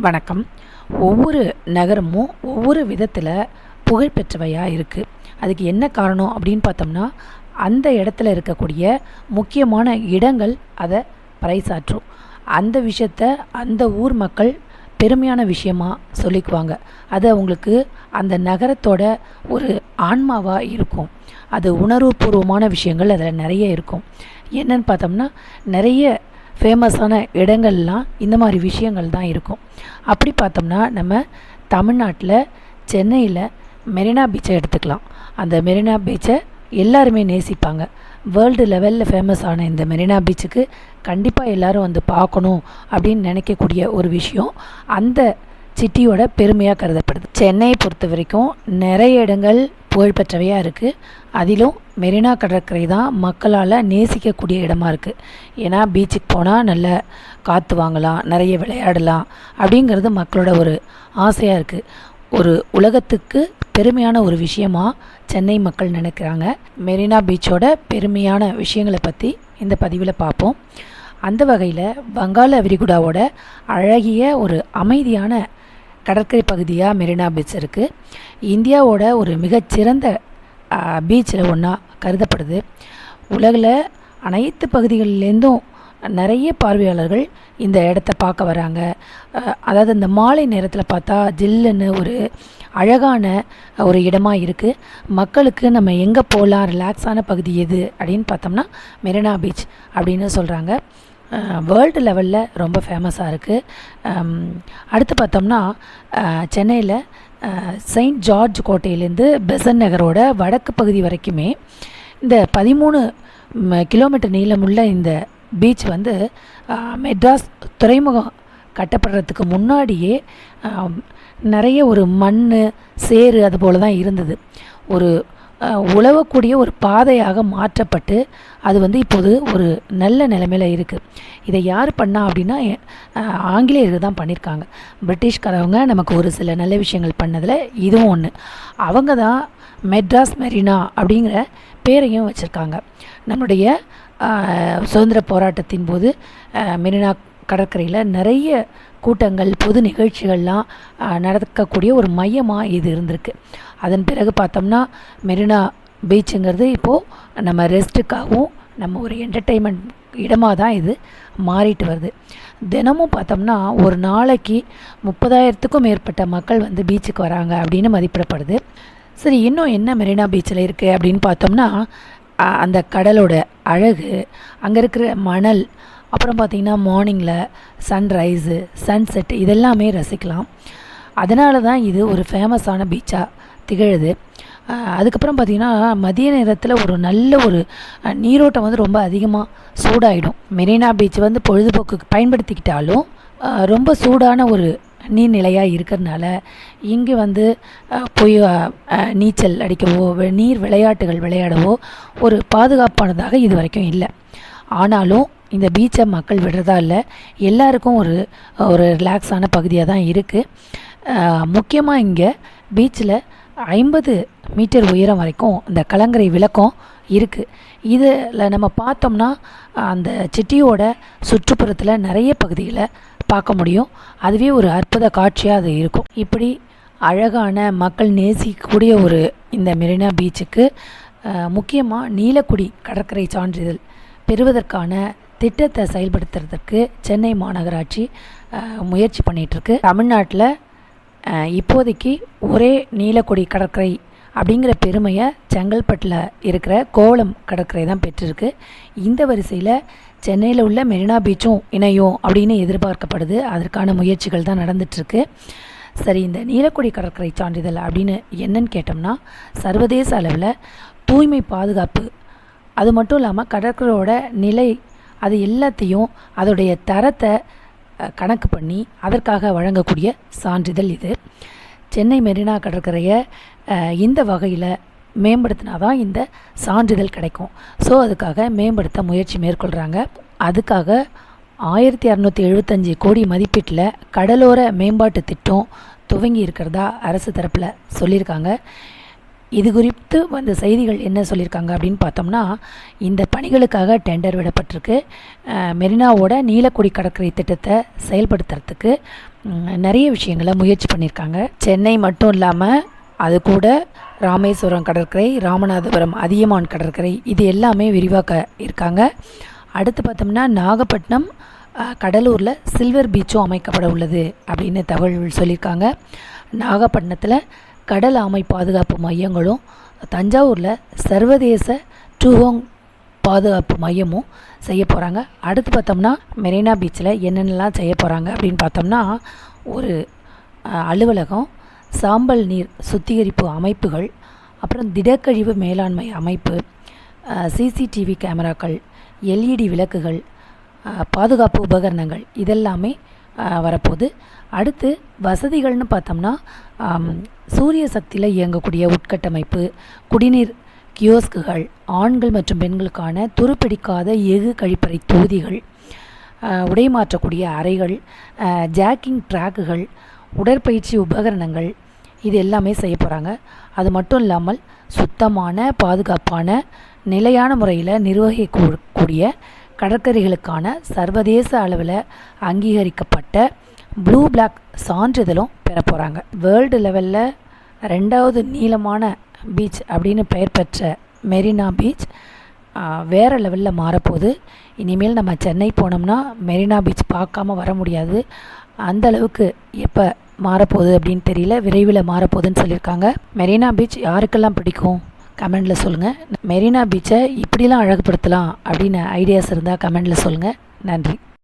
வணக்கம். ஒவ்வொரு நகரமும் ஒவ்வொரு விதத்தில் புகழ்பெற்றவையாக இருக்குது அதுக்கு என்ன காரணம் அப்படின்னு பார்த்தோம்னா அந்த இடத்துல இருக்கக்கூடிய முக்கியமான இடங்கள் அதை பறைசாற்றும். அந்த விஷயத்த அந்த ஊர் மக்கள் பெருமையான விஷயமாக சொல்லிக்குவாங்க. அது அவங்களுக்கு அந்த நகரத்தோட ஒரு ஆன்மாவாக இருக்கும். அது உணர்வுபூர்வமான விஷயங்கள் அதில் நிறைய இருக்கும். என்னன்னு பார்த்தோம்னா நிறைய ஃபேமஸான இடங்கள்லாம் இந்த மாதிரி விஷயங்கள் தான் இருக்கும். அப்படி பார்த்தோம்னா நம்ம தமிழ்நாட்டில் சென்னையில் மெரினா பீச்சை எடுத்துக்கலாம். அந்த மெரினா பீச்சை எல்லாருமே நேசிப்பாங்க. வேர்ல்டு லெவலில் ஃபேமஸான இந்த மெரினா பீச்சுக்கு கண்டிப்பாக எல்லாரும் வந்து பார்க்கணும் அப்படின்னு நினைக்கக்கூடிய ஒரு விஷயம். அந்த சிட்டியோட பெருமையாக கருதப்படுது. சென்னையை பொறுத்த வரைக்கும் நிறைய இடங்கள் புகழ்பெற்றவையாக இருக்குது அதிலும் மெரினா கடற்கரை தான் மக்களால் நேசிக்கக்கூடிய இடமா இருக்குது ஏன்னா பீச்சுக்கு போனால் நல்ல காற்று வாங்கலாம் நிறைய விளையாடலாம் அப்படிங்கிறது மக்களோட ஒரு ஆசையாக இருக்குது ஒரு உலகத்துக்கு பெருமையான ஒரு விஷயமா சென்னை மக்கள் நினைக்கிறாங்க. மெரினா பீச்சோட பெருமையான விஷயங்களை பற்றி இந்த பதிவில் பார்ப்போம். அந்த வகையில் வங்காள விரிகுடாவோட அழகிய ஒரு அமைதியான கடற்கரை பகுதியாக மெரினா பீச் இருக்குது இந்தியாவோட ஒரு மிகச்சிறந்த பீச்சில் ஒன்றா கருதப்படுது. உலகில் அனைத்து பகுதிகளிலேருந்தும் நிறைய பார்வையாளர்கள் இந்த இடத்த பார்க்க வராங்க. அதாவது இந்த மாலை நேரத்தில் பார்த்தா ஜில்லுன்னு ஒரு அழகான ஒரு இடமாக இருக்குது மக்களுக்கு நம்ம எங்கே போகலாம் ரிலாக்ஸான பகுதி எது அப்படின்னு பார்த்தோம்னா மெரினா பீச் அப்படின்னு சொல்கிறாங்க வேர்ல்டு லெவலில் ரொம்ப ஃபேமஸாக இருக்குது அடுத்து பார்த்தோம்னா சென்னையில் செயின்ட் ஜார்ஜ் கோட்டையிலேருந்து பெசன் நகரோட வடக்கு பகுதி வரைக்குமே இந்த பதிமூணு கிலோமீட்டர் நீளமுள்ள இந்த பீச் வந்து மெட்ராஸ் துறைமுகம் கட்டப்படுறதுக்கு முன்னாடியே நிறைய ஒரு மண் சேறு அது போல் தான் இருந்தது. ஒரு உழவக்கூடிய ஒரு பாதையாக மாற்றப்பட்டு அது வந்து இப்போது ஒரு நல்ல நிலைமையில் இருக்குது இதை யார் பண்ணா அப்படின்னா ஆங்கிலேயர்கள் தான் பண்ணியிருக்காங்க பிரிட்டிஷ்காரவங்க நமக்கு ஒரு சில நல்ல விஷயங்கள் பண்ணதில் இதுவும் ஒன்று அவங்க தான் மெட்ராஸ் மெரினா அப்படிங்கிற பேரையும் வச்சுருக்காங்க. நம்முடைய சுதந்திர போராட்டத்தின் போது மெரினா கடற்கரையில் நிறைய கூட்டங்கள் பொது நிகழ்ச்சிகள்லாம் நடக்கக்கூடிய ஒரு மையமாக இது இருந்திருக்கு. அதன் பிறகு பார்த்தோம்னா மெரினா பீச்சுங்கிறது இப்போது நம்ம ரெஸ்ட்டுக்காகவும் நம்ம ஒரு என்டர்டெயின்மெண்ட் இடமாக தான் இது மாறிட்டு வருது. தினமும் பார்த்தோம்னா ஒரு நாளைக்கு முப்பதாயிரத்துக்கும் மேற்பட்ட மக்கள் வந்து பீச்சுக்கு வராங்க அப்படின்னு மதிப்பிடப்படுது. சரி இன்னும் என்ன மெரினா பீச்சில் இருக்குது அப்படின்னு பார்த்தோம்னா அந்த கடலோட அழகு அங்கே இருக்கிற மணல் அப்புறம் பார்த்திங்கன்னா மார்னிங்கில் சன்ரைஸு சன்செட்டு இதெல்லாமே ரசிக்கலாம். அதனால தான் இது ஒரு ஃபேமஸான பீச்சாக திகழுது. அதுக்கப்புறம் பார்த்திங்கன்னா மதிய நேரத்தில் ஒரு நல்ல ஒரு நீரோட்டம் வந்து ரொம்ப அதிகமாக சூடாகிடும் மெரினா பீச் வந்து பொழுதுபோக்குக்கு பயன்படுத்திக்கிட்டாலும் ரொம்ப சூடான ஒரு நீர்நிலையாக இருக்கிறதுனால இங்கே வந்து போய் நீச்சல் அடிக்கவோ நீர் விளையாட்டுகள் விளையாடவோ ஒரு பாதுகாப்பானதாக இது வரைக்கும் இல்லை. ஆனாலும் இந்த பீச்சை மக்கள் விடுறதா இல்லை எல்லாருக்கும் ஒரு ஒரு ரிலாக்ஸான பகுதியாக தான் இருக்குது முக்கியமாக இங்கே பீச்சில் ஐம்பது மீட்டர் உயரம் வரைக்கும் இந்த கலங்கரை விளக்கம் இருக்குது இதில் நம்ம பார்த்தோம்னா அந்த சிட்டியோட சுற்றுப்புறத்தில் நிறைய பகுதிகளை பார்க்க முடியும். அதுவே ஒரு அற்புத காட்சியாக அது இருக்கும். இப்படி அழகான மக்கள் நேசிக்கக்கூடிய ஒரு இந்த மெரினா பீச்சுக்கு முக்கியமாக நீலக்குடி கடற்கரை சான்றிதழ் பெறுவதற்கான திட்டத்தை செயல்படுத்துறதுக்கு சென்னை மாநகராட்சி முயற்சி பண்ணிகிட்ருக்கு தமிழ்நாட்டில் இப்போதைக்கு ஒரே நீலக்குடி கடற்கரை அப்படிங்கிற பெருமையை செங்கல்பட்டில் இருக்கிற கோவளம் கடற்கரை தான் பெற்றிருக்கு. இந்த வரிசையில் சென்னையில் உள்ள மெரினா பீச்சும் இணையும் அப்படின்னு எதிர்பார்க்கப்படுது. அதற்கான முயற்சிகள் தான் நடந்துட்டுருக்கு. சரி இந்த நீலக்குடி கடற்கரை சான்றிதழ் அப்படின்னு என்னன்னு கேட்டோம்னா சர்வதேச அளவில் தூய்மை பாதுகாப்பு அது மட்டும் இல்லாமல் கடற்கரையோட நிலை அது எல்லாத்தையும் அதோடைய தரத்தை கணக்கு பண்ணி அதற்காக வழங்கக்கூடிய சான்றிதழ் இது. சென்னை மெரினா கடற்கரையை இந்த வகையில் மேம்படுத்தினா தான் இந்த சான்றிதழ் கிடைக்கும். ஸோ அதுக்காக மேம்படுத்த முயற்சி மேற்கொள்கிறாங்க அதுக்காக ஆயிரத்தி அறநூற்றி எழுபத்தஞ்சி கோடி மதிப்பீட்டில் கடலோர மேம்பாட்டு திட்டம் துவங்கி இருக்கிறதா அரசு தரப்பில் சொல்லியிருக்காங்க. இது குறித்து வந்த செய்திகள் என்ன சொல்லியிருக்காங்க அப்படின்னு பார்த்தோம்னா இந்த பணிகளுக்காக டெண்டர் விடப்பட்டிருக்கு. மெரினாவோட நீலக்குடி கடற்கரை திட்டத்தை செயல்படுத்துறதுக்கு நிறைய விஷயங்களை முயற்சி பண்ணியிருக்காங்க. சென்னை மட்டும் இல்லாமல் அது கூட ராமேஸ்வரம் கடற்கரை ராமநாதபுரம் அதியமான் கடற்கரை இது எல்லாமே விரிவாக்க இருக்காங்க. அடுத்து பார்த்தோம்னா நாகப்பட்டினம் கடலூரில் சில்வர் பீச்சும் அமைக்கப்பட உள்ளது அப்படின்னு தகவல் சொல்லியிருக்காங்க. நாகப்பட்டினத்தில் கடல் ஆமை பாதுகாப்பு மையங்களும் தஞ்சாவூரில் சர்வதேச டூஹோங் பாதுகாப்பு மையமும் செய்ய போகிறாங்க அடுத்து பார்த்தோம்னா மெரினா பீச்சில் என்னென்னலாம் செய்ய போகிறாங்க அப்படின்னு பார்த்தோம்னா ஒரு அலுவலகம் சாம்பல் நீர் சுத்திகரிப்பு அமைப்புகள் அப்புறம் திடக்கழிவு மேலாண்மை அமைப்பு சிசிடிவி கேமராக்கள் எல்இடி விளக்குகள் பாதுகாப்பு உபகரணங்கள் இதெல்லாமே வரப்போகுது. அடுத்து வசதிகள்னு பார்த்தோம்னா சூரிய சக்தியில் இயங்கக்கூடிய உட்கட்டமைப்பு குடிநீர் கியோஸ்குகள் ஆண்கள் மற்றும் பெண்களுக்கான துருப்பிடிக்காத எஃகு கழிப்பறை தொகுதிகள் உடை மாற்றக்கூடிய அறைகள் ஜாக்கிங் ட்ராக்குகள் உடற்பயிற்சி உபகரணங்கள் இது எல்லாமே செய்ய போகிறாங்க அது மட்டும் இல்லாமல் சுத்தமான பாதுகாப்பான நிலையான முறையில் நிர்வகிக்கக்கூடிய கடற்கரைகளுக்கான சர்வதேச அளவில் அங்கீகரிக்கப்பட்ட ப்ளூ பிளாக் சான்றிதழும் பெற போகிறாங்க வேர்ல்டு லெவலில் ரெண்டாவது நீளமான பீச் அப்படின்னு பெயர் பெற்ற மெரினா பீச் வேறு லெவலில் மாறப்போகுது. இனிமேல் நம்ம சென்னை போனோம்னா மெரினா பீச் பார்க்காம வர முடியாது. அந்த அளவுக்கு எப்போ மாறப்போகுது அப்படின்னு தெரியல. விரைவில் மாறப்போகுதுன்னு சொல்லியிருக்காங்க. மெரினா பீச் யாருக்கெல்லாம் பிடிக்கும்? கமெண்டில் சொல்லுங்கள் மெரினா பீச்சை இப்படிலாம் அழகுபடுத்தலாம் அப்படின்னு ஐடியாஸ் இருந்தால் கமெண்டில் சொல்லுங்கள் நன்றி.